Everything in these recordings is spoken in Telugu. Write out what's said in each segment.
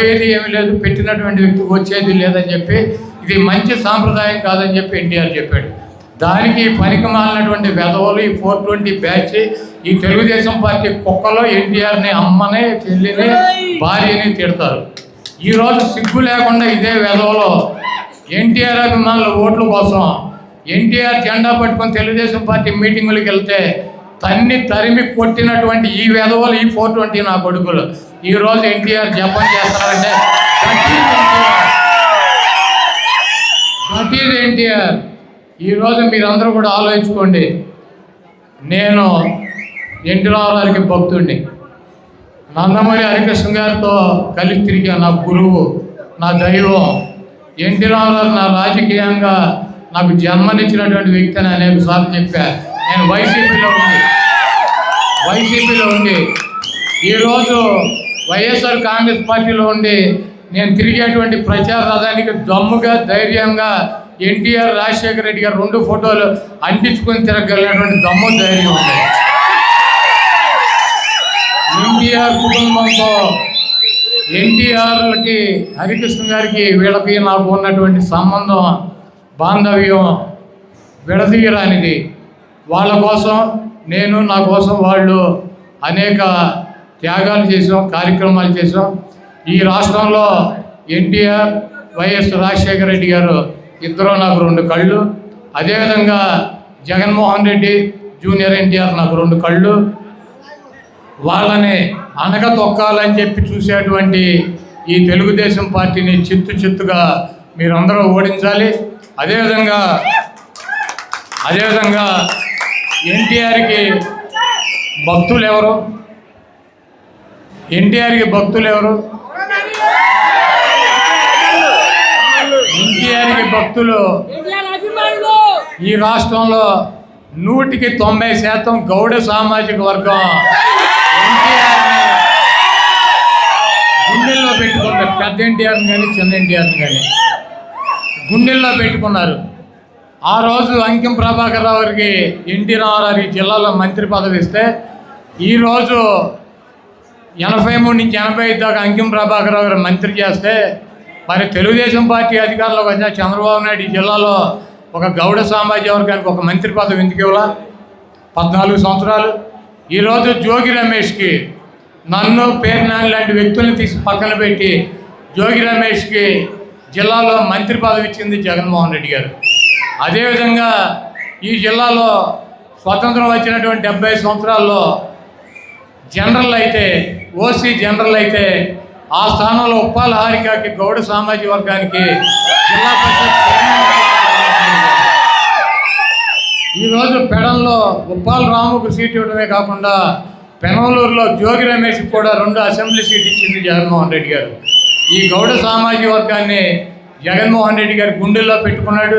పోయేది ఏమీ లేదు పెట్టినటువంటి వ్యక్తి వచ్చేది లేదని చెప్పి ఇది మంచి సాంప్రదాయం కాదని చెప్పి ఎన్టీఆర్ చెప్పాడు. దానికి పనికి మాలినటువంటి వెధవలు ఈ ఫోర్ ట్వంటీ బ్యాచ్ ఈ తెలుగుదేశం పార్టీ కుక్కలో ఎన్టీఆర్ని అమ్మని చెల్లిని భార్యని తిడతారు. ఈరోజు సిగ్గు లేకుండా ఇదే వెధవలో ఎన్టీఆర్ అభిమానుల ఓట్ల కోసం ఎన్టీఆర్ జెండా పట్టుకొని తెలుగుదేశం పార్టీ మీటింగులకు వెళ్తే తన్ని తరిమి కొట్టినటువంటి ఈ వెధవలు ఈ ఫోర్ ట్వంటీ నా కొడుకులు. ఈ రోజు ఎన్టీఆర్ జపం చేస్తారంటే దట్ ఈజ్ ఎన్టీఆర్. ఈరోజు మీరందరూ కూడా ఆలోచించుకోండి. నేను ఎన్టీ రామారావుకి భక్తుడిని నందమూరి హరికృష్ణ గారితో కలిసి తిరిగా నా గురువు నా దైవం ఎన్టీ రామారావు నా రాజకీయంగా నాకు జన్మనిచ్చినటువంటి వ్యక్తి అని అనేక సార్లు చెప్పాను నేను వైసీపీలో ఉంది. వైసీపీలో ఉండి ఈరోజు వైఎస్ఆర్ కాంగ్రెస్ పార్టీలో ఉండి నేను తిరిగేటువంటి ప్రచార రథానికి దమ్ముగా ధైర్యంగా ఎన్టీఆర్ రాజశేఖర రెడ్డి గారు రెండు ఫోటోలు అంటించుకొని తిరగలిగినటువంటి దమ్ము ధైర్యం ఉంది. ఎన్టీఆర్ కుటుంబంతో ఎన్టీఆర్లకి హరికృష్ణ గారికి వీళ్ళకి నాకు ఉన్నటువంటి సంబంధం బాంధవ్యం విడదీయరానిది. వాళ్ళ కోసం నేను నా కోసం వాళ్ళు అనేక త్యాగాలు చేసాం కార్యక్రమాలు చేసాం ఈ రాష్ట్రంలో ఎన్టీఆర్ వైఎస్ రాజశేఖర రెడ్డి గారు ఇద్దరు నాకు రెండు కళ్ళు. అదేవిధంగా జగన్మోహన్ రెడ్డి జూనియర్ ఎన్టీఆర్ నాకు రెండు కళ్ళు. వాళ్ళని అనగ తొక్కాలని చెప్పి చూసేటువంటి ఈ తెలుగుదేశం పార్టీని చిత్తు చిత్తుగా మీరందరూ ఓడించాలి. అదేవిధంగా అదేవిధంగా ఎన్టీఆర్కి భక్తులు ఎవరు ఎన్టీఆర్కి భక్తులు ఎవరు ఎన్టీఆర్కి భక్తులు ఈ రాష్ట్రంలో నూటికి తొంభై శాతం గౌడ సామాజిక వర్గం. గుండెల్లో పెట్టుకున్నారు పెద్ద ఎన్టీఆర్ని కానీ చిన్న ఎన్టీఆర్ని కానీ గుండెల్లో పెట్టుకున్నారు. ఆ రోజు అంకిం ప్రభాకర్ రావు గారికి ఎన్టీ రామారావు జిల్లాలో మంత్రి పదవి ఇస్తే ఈరోజు ఎనభై మూడు నుంచి ఎనభై ఐదు దాకా అంకిం ప్రభాకర్ రావు గారు మంత్రి చేస్తే మరి తెలుగుదేశం పార్టీ అధికారంలోకి వచ్చిన చంద్రబాబు నాయుడు ఈ జిల్లాలో ఒక గౌడ సామాజిక వర్గానికి ఒక మంత్రి పదవి ఎందుకు ఇవ్వాల? పద్నాలుగు సంవత్సరాలు. ఈరోజు జోగి రమేష్కి నన్ను పేర్నాని లాంటి వ్యక్తుల్ని తీసి పక్కన పెట్టి జోగి రమేష్కి జిల్లాలో మంత్రి పదవి ఇచ్చింది జగన్మోహన్ రెడ్డి గారు. అదేవిధంగా ఈ జిల్లాలో స్వతంత్రం వచ్చినటువంటి డెబ్బై సంవత్సరాల్లో జనరల్ అయితే ఓసీ జనరల్ అయితే ఆ స్థానంలో ఉప్పాల హారికకి గౌడ సామాజిక వర్గానికి జిల్లా పరిషత్ ఈరోజు పెడంలో ఉప్పాల రాముకు సీట్ ఇవ్వడమే కాకుండా పెనవలూరులో జోగి రమేష్ కూడా రెండు అసెంబ్లీ సీట్ ఇచ్చింది జగన్మోహన్ రెడ్డి గారు. ఈ గౌడ సామాజిక వర్గాన్ని జగన్మోహన్ రెడ్డి గారి గుండెల్లో పెట్టుకున్నాడు.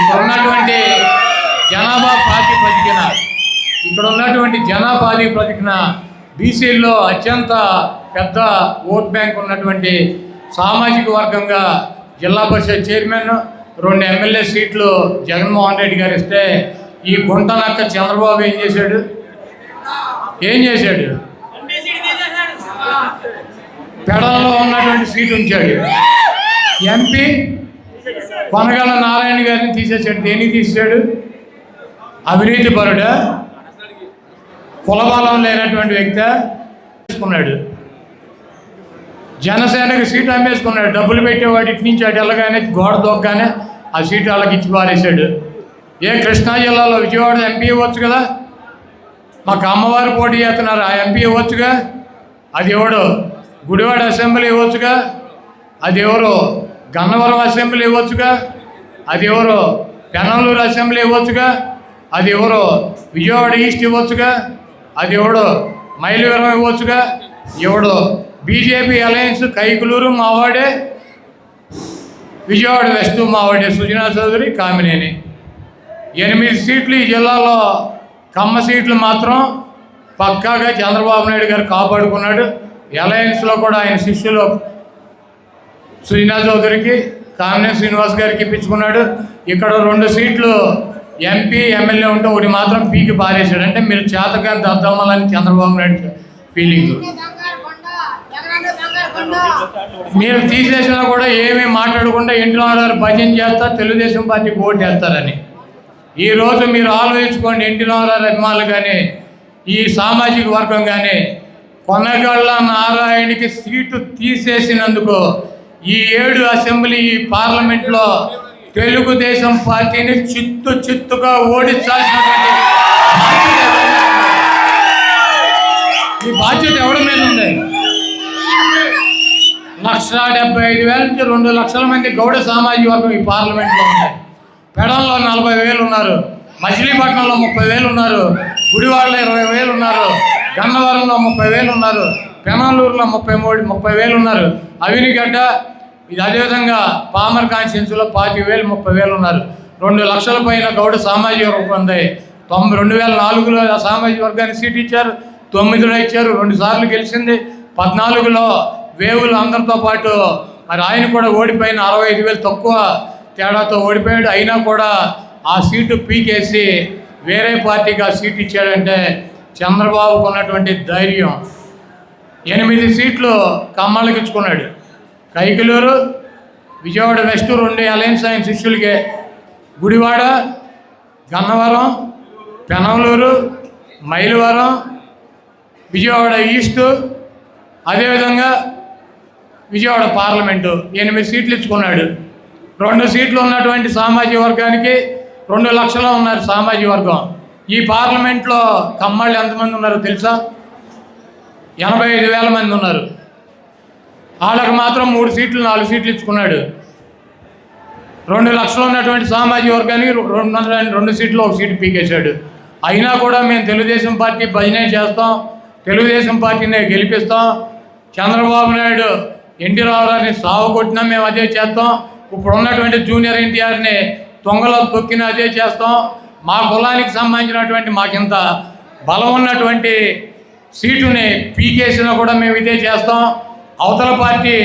ఇక్కడ ఉన్నటువంటి జనాభా ప్రాతిపదికన ఇక్కడ ఉన్నటువంటి జనాభా ప్రాతిపదికన బీసీల్లో అత్యంత పెద్ద ఓట్ బ్యాంక్ ఉన్నటువంటి సామాజిక వర్గంగా జిల్లా పరిషత్ చైర్మన్ రెండు ఎమ్మెల్యే సీట్లు జగన్మోహన్ రెడ్డి గారు ఇస్తే ఈ గుంటనక్క చంద్రబాబు ఏం చేశాడు? ఏం చేశాడు? పెడలలో ఉన్నటువంటి సీట్ ఉంచాడు. ఎంపీ కొనగల నారాయణ గారిని తీసేసాడు దేని తీసాడు అవినీతి పరుడా? కులబలం లేనటువంటి వ్యక్తి తీసుకున్నాడు. జనసేనకి సీటు అమ్మేసుకున్నాడు. డబ్బులు పెట్టేవాడు ఇటు నుంచి అటు వెళ్ళగానే గోడ దొక్కగానే ఆ సీటు వాళ్ళకి ఇచ్చి పారేశాడు. ఏ కృష్ణా జిల్లాలో విజయవాడ ఎంపీ ఇవ్వచ్చు కదా? మాకు అమ్మవారు పోటీ చేస్తున్నారు. ఆ ఎంపీ ఇవ్వచ్చుగా అది ఎవడు? గుడివాడ అసెంబ్లీ ఇవ్వచ్చుగా అది ఎవరు? గన్నవరం అసెంబ్లీ ఇవ్వచ్చుగా? అది ఎవరు పెనలూరు అసెంబ్లీ ఇవ్వచ్చుగా? అది ఎవరు విజయవాడ ఈస్ట్ ఇవ్వచ్చుగా? అది ఎవడు మైలవరం ఇవ్వచ్చుగా? ఎవడు బీజేపీ అలయన్స్ కైకులూరు మావాడే? విజయవాడ వెస్ట్ మావాడే సుజనా చౌదరి కామినేని. ఎనిమిది సీట్లు ఈ జిల్లాలో కమ్మ సీట్లు మాత్రం పక్కాగా చంద్రబాబు నాయుడు గారు కాపాడుకున్నాడు. అలయన్స్లో కూడా ఆయన శిష్యులు సుజనా చౌదరికి కామినేని శ్రీనివాస్ గారికి ఇప్పించుకున్నాడు ఇక్కడ రెండు సీట్లు ఎంపీ ఎమ్మెల్యే ఉంటే ఒకటి మాత్రం పీకి పారేశాడు. అంటే మీరు చేతగాని దద్దమ్మలని చంద్రబాబు నాయుడు ఫీలింగ్ మీరు తీసేసినా కూడా ఏమీ మాట్లాడకుండా ఇంట్లో గారు భజన చేస్తా తెలుగుదేశం పార్టీకి ఓటు వేస్తారని ఈరోజు మీరు ఆలోచించుకోండి ఎన్టీ రామారావు అభిమానులు కానీ ఈ సామాజిక వర్గం కానీ కొనగళ్ళ నారాయణకి సీటు తీసేసినందుకు ఈ ఏడు అసెంబ్లీ ఈ పార్లమెంట్లో తెలుగుదేశం పార్టీని చిత్తు చిత్తుగా ఓడించాల్సినటువంటి బాధ్యత మీద ఉంది? ఈ బాధ్యత ఎవరి మీద ఉంది? లక్ష డెబ్బై ఐదు వేల నుంచి రెండు లక్షల మంది గౌడ సామాజిక వర్గం ఈ పార్లమెంట్లో ఉంది. పెడంలో నలభై వేలు ఉన్నారు. మచిలీపట్నంలో ముప్పై వేలు ఉన్నారు. గుడివాడలో ఇరవై వేలు ఉన్నారు. గన్నవరంలో ముప్పై వేలు ఉన్నారు. పెనాలూరులో ముప్పై మూడు ముప్పై వేలు ఉన్నారు. అవినిగడ్డ ఇది అదేవిధంగా పామర్ కాన్స్టిట్యున్సీలో పాతిక వేలు ముప్పై వేలు ఉన్నారు. రెండు లక్షల పైన గౌడ సామాజిక వర్గం ఉంది. తొంభై రెండు వేల నాలుగులో ఆ సామాజిక వర్గానికి సీట్ ఇచ్చారు. తొమ్మిదిలో ఇచ్చారు రెండు సార్లు గెలిచింది. పద్నాలుగులో వేవులు అందరితో పాటు మరి ఆయన కూడా ఓడిపోయిన అరవై ఐదు వేలు తక్కువ తేడాతో ఓడిపోయాడు. అయినా కూడా ఆ సీటు పీకేసి వేరే పార్టీకి ఆ సీట్ ఇచ్చాడంటే చంద్రబాబుకు ఉన్నటువంటి ధైర్యం. ఎనిమిది సీట్లు కమ్మలకిచ్చుకున్నాడు. కైకలూరు విజయవాడ వెస్ట్ రెండు అలయన్స్ ఆయన శిష్యులకే. గుడివాడ గన్నవరం పెనవలూరు మైలవరం విజయవాడ ఈస్ట్ అదేవిధంగా విజయవాడ పార్లమెంటు ఎనిమిది సీట్లు ఇచ్చుకున్నాడు. రెండు సీట్లు ఉన్నటువంటి సామాజిక వర్గానికి రెండు లక్షలు ఉన్నారు సామాజిక వర్గం. ఈ పార్లమెంట్లో కమ్మాళ్ళు ఎంతమంది ఉన్నారో తెలుసా? ఎనభై ఐదు వేల మంది ఉన్నారు. వాళ్ళకి మాత్రం మూడు సీట్లు నాలుగు సీట్లు ఇచ్చుకున్నాడు. రెండు లక్షలు ఉన్నటువంటి సామాజిక వర్గానికి రెండు వందల రెండు సీట్లు ఒక సీటు పీకేశాడు. అయినా కూడా మేము తెలుగుదేశం పార్టీ భజనే చేస్తాం తెలుగుదేశం పార్టీని గెలిపిస్తాం. చంద్రబాబు నాయుడు ఎన్టీ రామారావుని సాగు కొట్టినా మేము అదే చేస్తాం. ఇప్పుడు ఉన్నటువంటి జూనియర్ ఎన్టీఆర్ని తొంగలో తొక్కిన అదే చేస్తాం. మా కులానికి సంబంధించినటువంటి మాకింత బలం ఉన్నటువంటి సీటుని పీకేసినా కూడా మేము ఇదే చేస్తాం. అవతల పార్టీ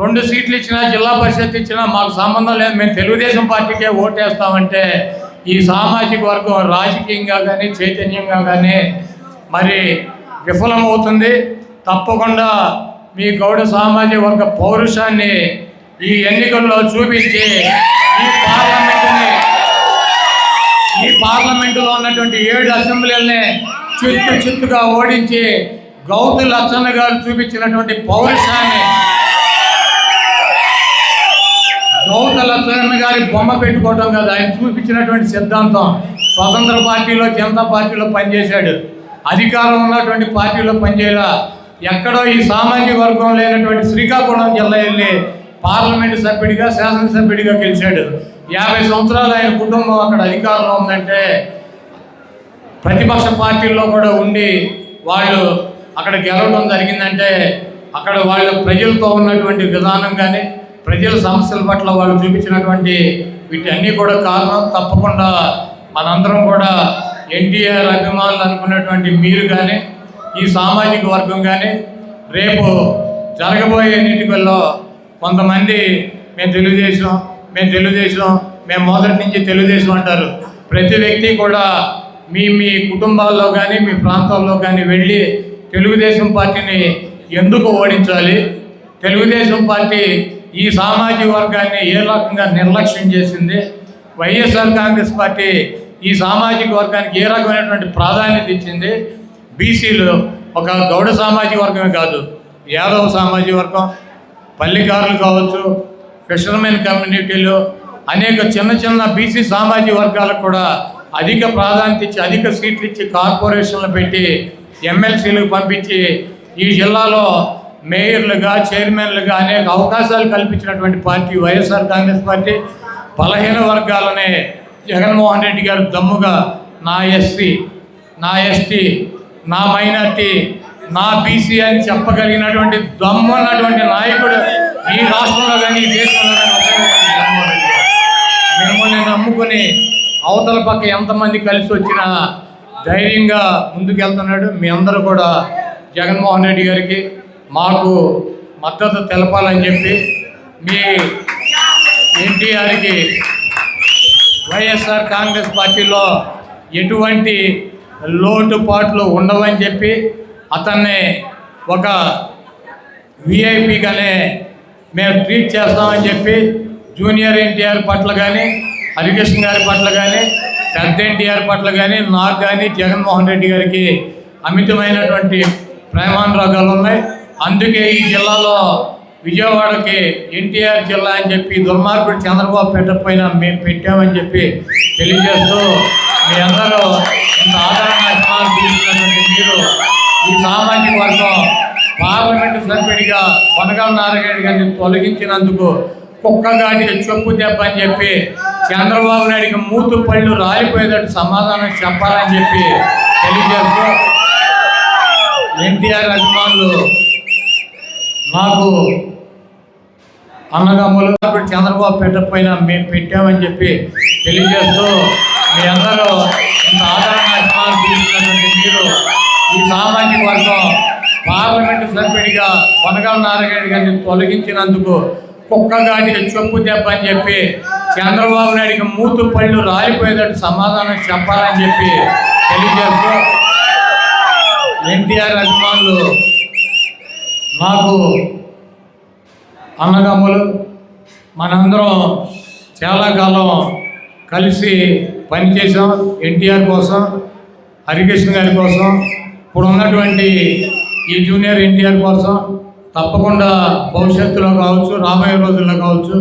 రెండు సీట్లు ఇచ్చినా జిల్లా పరిషత్ ఇచ్చినా మాకు సంబంధం లేదు. మేము తెలుగుదేశం పార్టీకే ఓటేస్తామంటే ఈ సామాజిక వర్గం రాజకీయంగా కానీ చైతన్యంగా కానీ మరి విఫలమవుతుంది. తప్పకుండా మీ గౌడ సామాజిక వర్గ పౌరుషాన్ని ఈ ఎన్నికల్లో చూపించి ఈ పార్లమెంటుని ఈ పార్లమెంటులో ఉన్నటువంటి ఏడు అసెంబ్లీలని చిత్తు చిత్తుగా ఓడించి గౌతు లచ్చన్న గారు చూపించినటువంటి పౌరుషాన్ని గౌత లచ్చన్న గారి బొమ్మ పెట్టుకోవటం కాదు ఆయన చూపించినటువంటి సిద్ధాంతం. స్వతంత్ర పార్టీలో జనతా పార్టీలో పనిచేశాడు. అధికారం ఉన్నటువంటి పార్టీలో పనిచేయాల. ఎక్కడో ఈ సామాజిక వర్గం లేనటువంటి శ్రీకాకుళం జిల్లా వెళ్ళి పార్లమెంటు సభ్యుడిగా శాసనసభ్యుడిగా గెలిచాడు. యాభై సంవత్సరాలు ఆయన కుటుంబం అక్కడ అధికారంలో ఉందంటే ప్రతిపక్ష పార్టీల్లో కూడా ఉండి వాళ్ళు అక్కడ గెలవడం జరిగిందంటే అక్కడ వాళ్ళు ప్రజలతో ఉన్నటువంటి విధానం కానీ ప్రజల సమస్యల పట్ల వాళ్ళు చూపించినటువంటి వీటన్నీ కూడా కారణం. తప్పకుండా మనందరం కూడా ఎన్టీఆర్ అభిమానులు అనుకున్నటువంటి మీరు కానీ ఈ సామాజిక వర్గం కానీ రేపు జరగబోయే ఎన్నికల్లో కొంతమంది మేము తెలుగుదేశం మేము తెలుగుదేశం మేము మొదటి నుంచి తెలుగుదేశం అంటారు. ప్రతి వ్యక్తి కూడా మీ మీ కుటుంబాల్లో కానీ మీ ప్రాంతాల్లో కానీ వెళ్ళి తెలుగుదేశం పార్టీని ఎందుకు ఓడించాలి? తెలుగుదేశం పార్టీ ఈ సామాజిక వర్గాన్ని ఏ రకంగా నిర్లక్ష్యం చేసింది? వైఎస్ఆర్ కాంగ్రెస్ పార్టీ ఈ సామాజిక వర్గానికి ఏ రకమైనటువంటి ప్రాధాన్యత ఇచ్చింది? బీసీలు ఒక గౌడ సామాజిక వర్గమే కాదు యాదవ సామాజిక వర్గం పల్లెకారులు కావచ్చు ఫిషర్మెన్ కమ్యూనిటీలు అనేక చిన్న చిన్న బీసీ సామాజిక వర్గాలకు కూడా అధిక ప్రాధాన్యత ఇచ్చి అధిక సీట్లు ఇచ్చి కార్పొరేషన్లు పెట్టి ఎమ్మెల్సీలకు పంపించి ఈ జిల్లాలో మేయర్లుగా చైర్మన్లుగా అనేక అవకాశాలు కల్పించినటువంటి పార్టీ వైఎస్ఆర్ కాంగ్రెస్ పార్టీ బలహీన వర్గాలనే జగన్మోహన్ రెడ్డి గారు దమ్ముగా నా ఎస్సీ నా ఎస్టీ నా మైనార్టీ నా బీసీ అని చెప్పగలిగినటువంటి దమ్ము ఉన్నటువంటి నాయకుడు ఈ రాష్ట్రంలో కానీ ఈ దేశంలో కానీ మిమ్మల్ని నమ్ముకొని అవతల పక్క ఎంతమంది కలిసి వచ్చినా ధైర్యంగా ముందుకెళ్తున్నాడు. మీ అందరూ కూడా జగన్మోహన్ రెడ్డి గారికి మాకు మద్దతు తెలపాలని చెప్పి మీ ఎన్టీఆర్కి వైఎస్ఆర్ కాంగ్రెస్ పార్టీలో ఎటువంటి లోటుపాట్లు ఉండవని చెప్పి అతన్ని ఒక విఐపిగానే మేము ట్రీట్ చేస్తామని చెప్పి జూనియర్ ఎన్టీఆర్ పట్ల కానీ హరికృష్ణ గారి పట్ల కానీ పెద్ద ఎన్టీఆర్ పట్ల కానీ నాకు కానీ జగన్మోహన్ రెడ్డి గారికి అమితమైనటువంటి ప్రేమానురాగాలు ఉన్నాయి. అందుకే ఈ జిల్లాలో విజయవాడకి ఎన్టీఆర్ జిల్లా అని చెప్పి దుర్మార్గుడు చంద్రబాబు పెట్టకపోయినా మేము పెట్టామని చెప్పి తెలియజేస్తూ మీ అందరూ ఇంత ఆదరణ అభిమానం మీరు ఈ సామాజిక వర్గం పార్లమెంటు సభ్యుడిగా కొనగల నారాయణ గారిని తొలగించినందుకు కుక్కగాడికి చెప్పు దెబ్బ అని చెప్పి చంద్రబాబు నాయుడికి మూతు పళ్ళు రాలిపోయేటట్టు సమాధానం చెప్పాలని చెప్పి తెలియజేస్తూ ఎన్టీఆర్ అభిమానులు నాకు అన్నదమ్ములు ఇప్పుడు చంద్రబాబు పెట్టకపోయినా మేము పెట్టామని చెప్పి తెలియజేస్తూ మీ అందరూ ఇంత ఆదరణ అభిమానం తీసుకున్నటువంటి మీరు ఈ సామాజిక వర్గం పార్లమెంటు సభ్యుడిగా కొనగల నారాయణ గారిని తొలగించినందుకు కుక్కగాడికి చెప్పు దెబ్బ అని చెప్పి చంద్రబాబు నాయుడికి మూతు పళ్ళు రాలిపోయేటట్టు సమాధానం చెప్పాలని చెప్పి తెలియజేస్తూ ఎన్టీఆర్ అభిమానులు మాకు అన్నదమ్ములు మనందరం చాలా కాలం కలిసి పనిచేసాం ఎన్టీఆర్ కోసం హరికృష్ణ గారి కోసం ఇప్పుడు ఉన్నటువంటి ఈ జూనియర్ ఎన్టీఆర్ కోసం. తప్పకుండా భవిష్యత్తులో కావచ్చు రాబోయే రోజుల్లో కావచ్చు.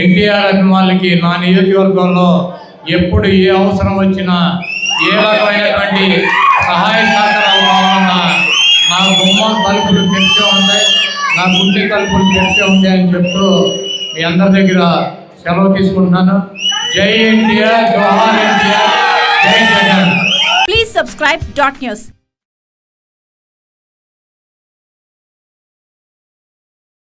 ఎన్టీఆర్ అభిమానులకి నా నియోజకవర్గంలో ఎప్పుడు ఏ అవసరం వచ్చినా ఏ రకమైనటువంటి సహాయ సహకారాలు కావాలన్నా నా గుమ్మం తలుపులు తెరిచే ఉంటాయి నా గుండె తలుపులు తెరిచే ఉంటాయని చెప్తూ మీ అందరి దగ్గర సెలవు తీసుకుంటున్నాను. జై ఎన్టీఆర్ జోహార్ ఇండియా జై Jagan. Please subscribe dot news